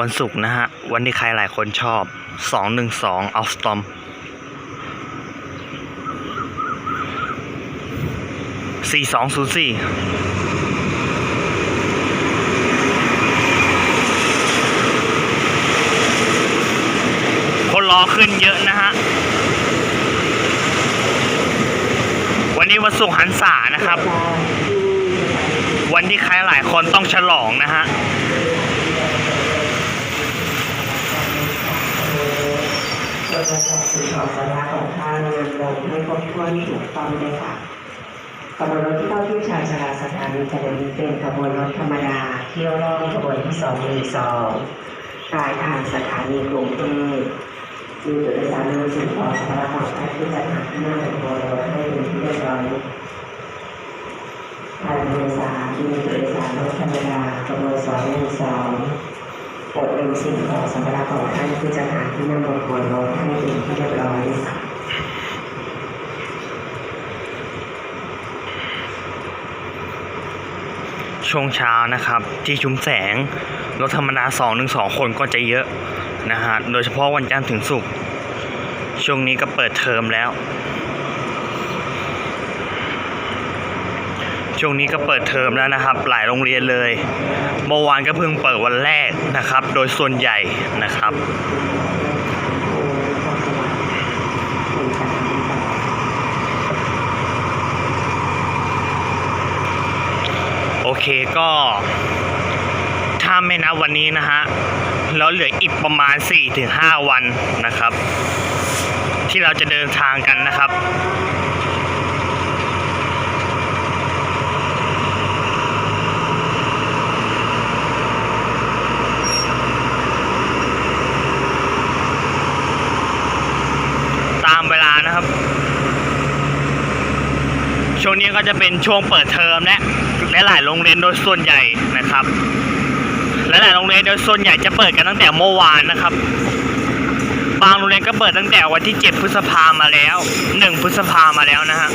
วันศุกร์นะฮะ วันที่ใครหลายคนชอบ 212 of storm 4204คนรอขึ้นเยอะนะฮะ วันนี้วันศุกร์หันษานะครับ วันที่ใครหลายคนต้องฉลองนะฮะ เราจะจัดสิ่ง ของสัญญาของท่านรวมลงให้ครบถ้วนถูกต้องเลยค่ะขบวนรถที่เข้าที่ชาญชาลาสถานีขบวนนี้เป็นขบวนรถธรรมดาเที่ยวรอบขบวนที่สองหนึ่งสองปลายทางสถานีกรุงเทพมีผู้โดยสารนำสิ่งขอสัมภาระของท่านที่จะหาที่นั่งขบวนรถให้เป็นที่เรียบร้อยทางโดยสารมีผู้โดยสารรถธรรมดาขบวนสองหนึ่งสอง โปรดนำสิ่งของสัมภาระของท่านที่จะหาที่นั่งบนบวนรถให้เป็นที่เรียบร้อยค่ะช่วงเช้านะครับ ที่ชุมแสง รถธรรมดา2 1 2คนก็จะเยอะนะฮะโดยเฉพาะวันจันทร์ถึงศุกร์ช่วงนี้ก็เปิดเทอมแล้ว ช่วงนี้ก็เปิดเทอมแล้วนะครับ หลายโรงเรียนเลย เมื่อวานก็เพิ่งเปิดวันแรกนะครับ โดยส่วนใหญ่นะครับโอเคก็ถ้าไม่นับวันนี้นะฮะแล้วเหลืออีกประมาณ 4-5 วันนะครับ ที่เราจะเดินทางกันนะครับ ตามเวลานะครับ ช่วงนี้ก็จะเป็นช่วงเปิดเทอมและและหลายโรงเรียนโดยส่วนใหญ่นะครับ และหลายโรงเรียนโดยส่วนใหญ่จะเปิดกันตั้งแต่เมื่อวานนะครับ บางโรงเรียนก็เปิดตั้งแต่วันที่ 7 พฤษภามาแล้ว 1 พฤษภามาแล้วนะฮะ